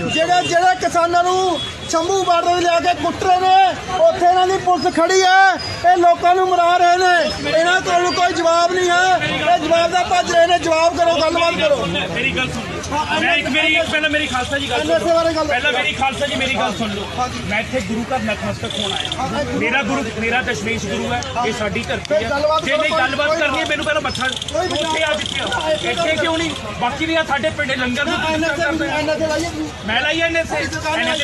ਜਿਹੜੇ ਜਿਹੜੇ ਕਿਸਾਨਾਂ ਨੂੰ ਸ਼ੰਭੂ ਬਾਰਡਰ ਤੇ ਲਿਆ ਕੇ ਕੁੱਟ ਰਹੇ ਨੇ ਉੱਥੇ ਇਹਨਾਂ ਦੀ ਪੁਲਿਸ ਖੜੀ ਹੈ। ਇਹ ਲੋਕਾਂ ਨੂੰ ਮਰਾ ਰਹੇ ਨੇ। ਇਹਨਾਂ ਕੋਲ ਕੋਈ ਜਵਾਬ ਨਹੀਂ ਹੈ। ਇਹ ਜਵਾਬ ਦਾ ਭੱਜ ਰਹੇ ਨੇ। ਜਵਾਬ ਕਰੋ ਗੱਲਬਾਤ ਕਰੋ। ਮੇਰੀ ਗੱਲ ਸੁਣ। ਮੈਂ ਇੱਕ ਮੇਰੀ ਪਹਿਲਾਂ ਮੇਰੀ ਖਾਲਸਾ ਜੀ ਗੱਲ ਪਹਿਲਾਂ ਮੇਰੀ ਖਾਲਸਾ ਜੀ ਮੇਰੀ ਗੱਲ ਸੁਣ ਲਓ। ਮੈਂ ਇੱਥੇ ਗੁਰੂ ਘਰ ਨਤਮਸਤਕ ਹੋਣ ਆਇਆ। ਮੇਰਾ ਗੁਰੂ ਮੇਰਾ ਦਸ਼ਮੇਸ਼ ਗੁਰੂ ਹੈ। ਇਹ ਸਾਡੀ ਧਰਤੀ ਹੈ। ਜੇ ਨਹੀਂ ਗੱਲਬਾਤ ਕਰਨੀ ਹੈ ਮੈਨੂੰ ਪਹਿਲਾਂ ਮੱਥਾ ਉੱਥੇ ਆ ਜਿੱਥੇ ਆ। ਇੱਥੇ ਕਿਉਂ ਨਹੀਂ? ਬਾਕੀ ਵੀ ਆ ਸਾਡੇ ਪਿੰਡ ਲੰਗਰ ਨੂੰ ਕਰਦੇ ਹੋ। ਮੈਂ ਲਾਈ ਐ ਨੇ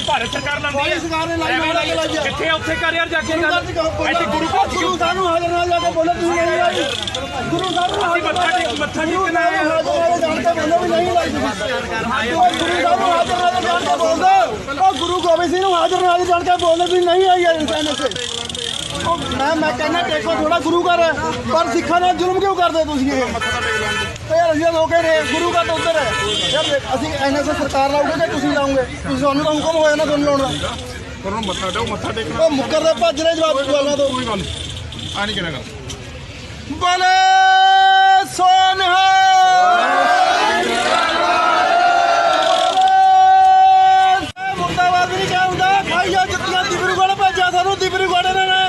ਭਾਰਤ ਸਰਕਾਰ ਲਾਉਂਦੀ ਹੈ ਸਰਕਾਰ ਨੇ ਲਾਈ, ਮੈਂ ਲਾਈ। ਕਿੱਥੇ ਉੱਥੇ ਕਰ ਯਾਰ ਜਾ ਕੇ ਇੱਥੇ ਗੁਰੂ ਘਰ ਗੁਰੂ ਸਾਹਿਬ ਨੂੰ ਹਾਜ਼ਰ ਨਾਲ ਜਾ ਕੇ ਬੋਲੋ। ਤੁਸੀਂ ਨਹੀਂ ਲਾਈ ਗੁਰੂ ਸਾਹਿਬ ਨੂੰ ਅਸੀਂ ਮੱਥਾ ਟੇਕ ਮੱਥਾ ਗੁਰੂ ਟੇਕਣਾ ਸਾਹਿਬ ਨੂੰ ਹਾਜ਼ਰ ਨਾਲ ਜਾਣ ਕੇ ਬੋਲੋ। ਵੀ ਨਹੀਂ ਲਾਈ। ਤੁਸੀਂ ਉਹ ਗੁਰੂ ਸਾਹਿਬ ਨੂੰ ਹਾਜ਼ਰ ਨਾਲ ਜਾਣ ਕੇ ਬੋਲਦੇ ਉਹ ਗੁਰੂ ਗੋਬਿੰਦ ਸਿੰਘ ਨੂੰ ਹਾਜ਼ਰ ਨਾਲ ਜਾਣ ਕੇ ਬੋਲਦੇ ਵੀ ਨਹੀਂ ਆਈ ਇਨਸਾਨ ਉਹ ਮੈਂ ਮੈਂ ਕਹਿੰਦਾ ਟੇਕੋ ਥੋੜਾ ਗੁਰੂ ਘਰ ਹੈ। ਪਰ ਸਿੱਖਾਂ ਨਾਲ ਜ਼ੁਲਮ ਕਿਉਂ ਕਰਦੇ ਤੁਸੀਂ ਇਹ? ਤੇ ਯਾਰ ਅਸੀਂ ਲੋਕੇ ਗੁਰੂ ਘਰ ਤੋਂ ਉੱਧਰ ਹੈ। ਯਾਰ ਦੇਖ, ਅਸੀਂ ਐਨਐਸਐਸ ਸਰਕਾਰ ਲਾਉਂਗੇ ਕਿ ਤੁਸੀਂ ਲਾਉਂਗੇ ਤੁਸੀਂ ਤੁਹਾਨੂੰ ਤਾਂ ਹੁਕਮ ਹੋਇਆ ਨਾ ਤੁਹਾਨੂੰ ਲਾਉਣ ਦਾ। ਉਹਨਾਂ ਨੂੰ ਮੱਥਾ ਟੇਕੋ ਮੱਥਾ ਟੇਕਣਾ। ਉਹ ਮੁੱਕਰ ਦੇ ਭੱਜ ਰਹੇ ਜਵਾਬ ਸਵਾਲਾਂ ਤੋਂ। ਕੋਈ ਗੱਲ ਆ ਨਹੀਂ ਕਿਹੜਾ ਗੱਲ। ਬਲੇ ਸੋਨਹਾ ਮੁਰਦਾਬਾਦ ਵੀ ਨਹੀਂ ਕਿਹਾ ਹੁੰਦਾ। ਖਾਈਆ ਜੁੱਤੀਆਂ ਦਿਬਰੂਗੜ੍ਹ ਭੇਜਿਆ ਸਾਨੂੰ। ਦਿਬਰੂਗੜ੍ਹ ਇਹਨਾਂ ਨੇ।